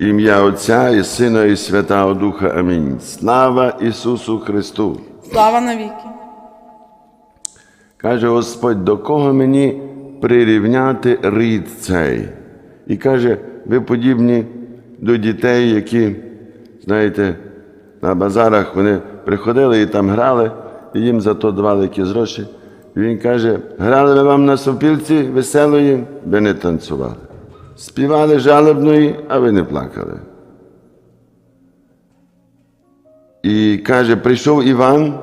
Ім'я Отця і Сина, і Святого Духа. Амінь. Слава Ісусу Христу! Слава навіки. Каже Господь, до кого мені прирівняти рід цей? І каже, ви подібні до дітей, які, знаєте, на базарах вони приходили і там грали, і їм за то давали якісь гроші. І він каже, грали ви вам на сопілці веселої, ви не танцювали. Співали жалобної, а ви не плакали. І каже, прийшов Іван,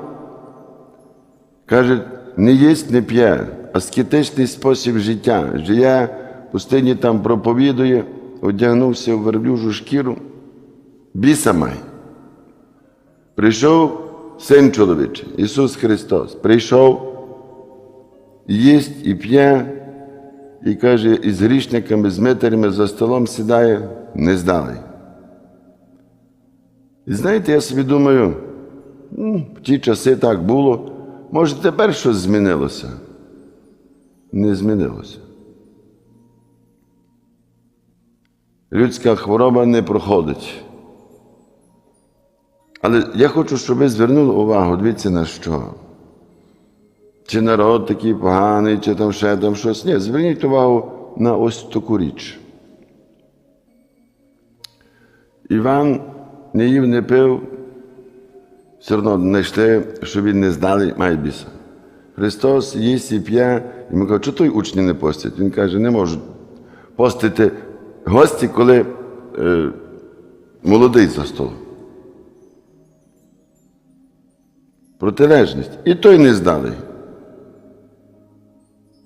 Каже, не їсть, не п'є, аскетичний спосіб життя. В пустині там проповідує, одягнувся в верблюжу шкіру, біса має. Прийшов син чоловічий, Ісус Христос. Прийшов, їсть і п'є, і каже, із грішниками, з митарями за столом сідає, не здалий. І знаєте, я собі думаю, ну, в ті часи так було. Може, тепер щось змінилося? Не змінилося. Людська хвороба не проходить. Але я хочу, щоб ви звернули увагу, дивіться на що. Чи народ такий поганий, чи там ще там щось. Ні, зверніть увагу на ось таку річ. Іван не їв, не пив, все одно знайшли, що він не здали, має біса. Христос їсть і п'є, і ми кажемо, що той учні не постять? Він каже, не можуть постити гості, коли е, молодий за столом. Протилежність. І той не здалий.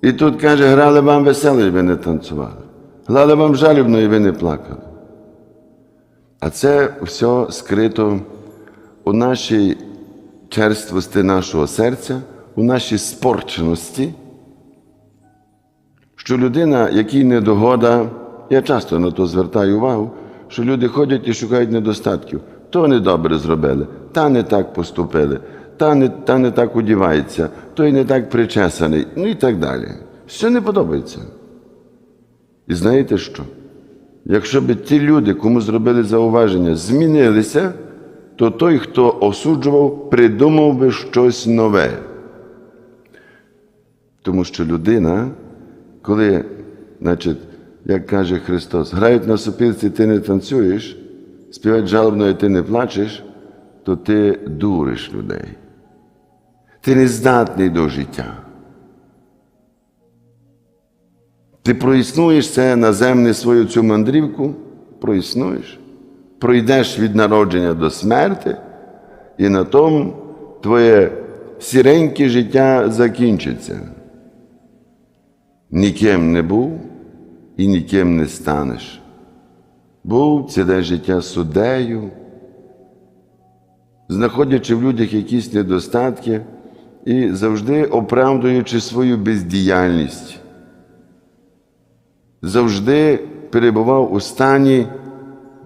І тут каже, грали вам весело, ви не танцювали. Грали вам жалібно, і ви не плакали. А це все скрито у нашій черствості нашого серця, у нашій спорченості, що людина, якій недогода, я часто на то звертаю увагу, що люди ходять і шукають недостатків. То не добре зробили, та не так поступили, та не, та не так одівається, той не так причесаний, ну і так далі. Все не подобається. І знаєте що? Якщо б ті люди, кому зробили зауваження, змінилися, то той, хто осуджував, придумав би щось нове. Тому що людина, коли, значить, як каже Христос, грають на сопілці, ти не танцюєш, співають жалобно, і ти не плачеш, то ти дуриш людей. Ти не здатний до життя. Ти проіснуєш це наземне свою цю мандрівку, проіснуєш, пройдеш від народження до смерти, і на тому твоє сіреньке життя закінчиться. Ніким не був і ніким не станеш. Був ціле життя суддею, знаходячи в людях якісь недостатки і завжди оправдуючи свою бездіяльність завжди перебував у стані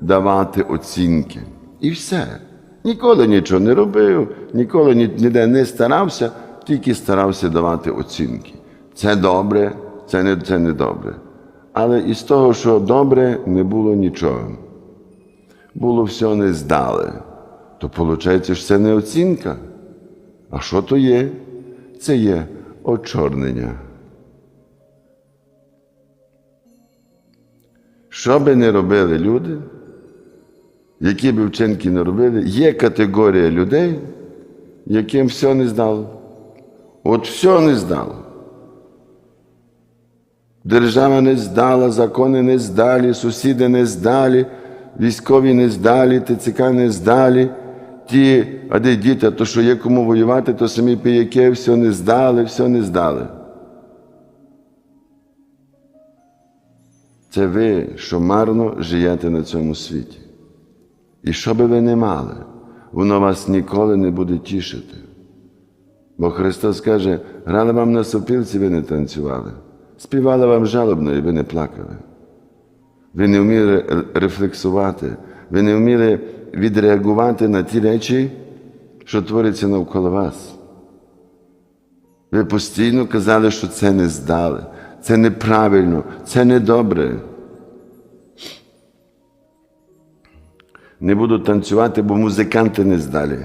давати оцінки. І все. Ніколи нічого не робив, ніколи ніде не старався, тільки старався давати оцінки. Це добре, це не, це не добре. Але із того, що добре, не було нічого. Було все не здале. То виходить, що це не оцінка. А що то є? Це є очорнення. Що би не робили люди, які б вчинки не робили, є категорія людей, яким все не здало. От все не здало. Держава не здала, закони не здалі, сусіди не здалі, військові не здалі, ТЦК не здалі. Ті, а де діти, то що є кому воювати, то самі пияки все не здали, все не здали. Це ви, що марно живете на цьому світі. І що би ви не мали, воно вас ніколи не буде тішити. Бо Христос каже, грали вам на сопілці, ви не танцювали, співали вам жалобно, і ви не плакали. Ви не вміли рефлексувати, ви не вміли відреагувати на ті речі, що творяться навколо вас. Ви постійно казали, що це не здали, це неправильно, це недобре. Не буду танцювати, бо музиканти не здалі.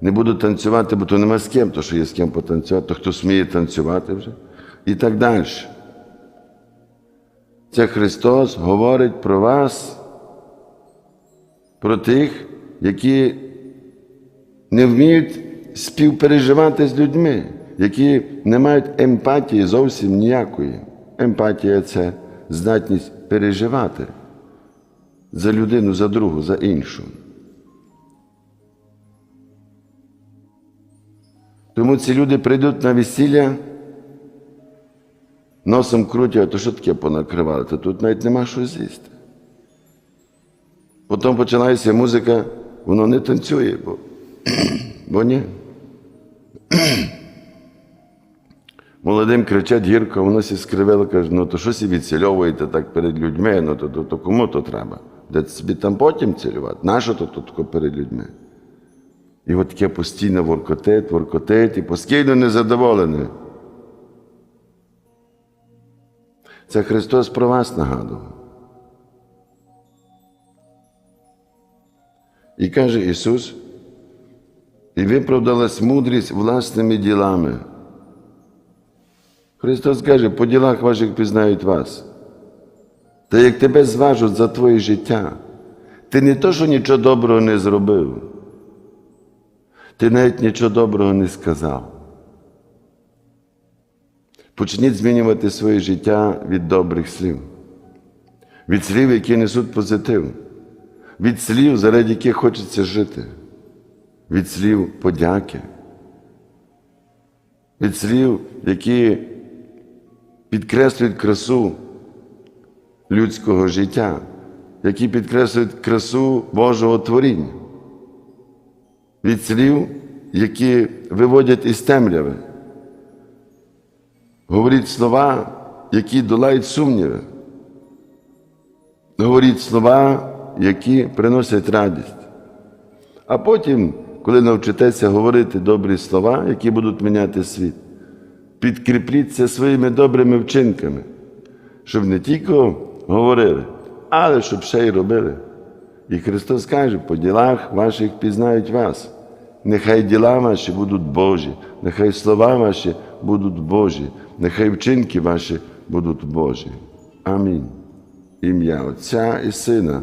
Не буду танцювати, бо то нема з ким, то що є з ким потанцювати, то хто сміє танцювати вже. І так далі. Це Христос говорить про вас, про тих, які не вміють співпереживати з людьми, які не мають емпатії зовсім ніякої. Емпатія це здатність переживати за людину, за другу, за іншу. Тому ці люди прийдуть на весілля, носом крутять, а то що таке понакривали? Тут навіть нема що з'їсти. Потім починається музика, воно не танцює, бо, бо ні. Молодим кричать гірко, воно сі скривило, каже, ну то що сі відцільовуєте так перед людьми, ну то, то, то кому то треба? Де собі там потім цілювати? Нащо то, то перед людьми? І от таке постійно воркотить, воркотить, і постійно незадоволений. Це Христос про вас нагадував. І каже Ісус, і виправдалась мудрість власними ділами. Христос каже, по ділах ваших пізнають вас. Та як тебе зважуть за твоє життя, ти не то, що нічого доброго не зробив, ти навіть нічого доброго не сказав. Почніть змінювати своє життя від добрих слів, від слів, які несуть позитив, від слів, заради яких хочеться жити, від слів подяки, від слів, які підкреслюють красу людського життя, які підкреслюють красу Божого творіння, від слів, які виводять із темряви. Говоріть слова, які долають сумніви. Говоріть слова, які приносять радість. А потім, коли навчитеся говорити добрі слова, які будуть міняти світ, підкріпліть це своїми добрими вчинками, щоб не тільки говорили, але щоб ще й робили. І Христос каже, по ділах ваших пізнають вас. Нехай діла ваші будуть Божі, нехай слова ваші будуть Божі, нехай вчинки ваші будуть Божі. Амінь. Ім'я Отця і Сина,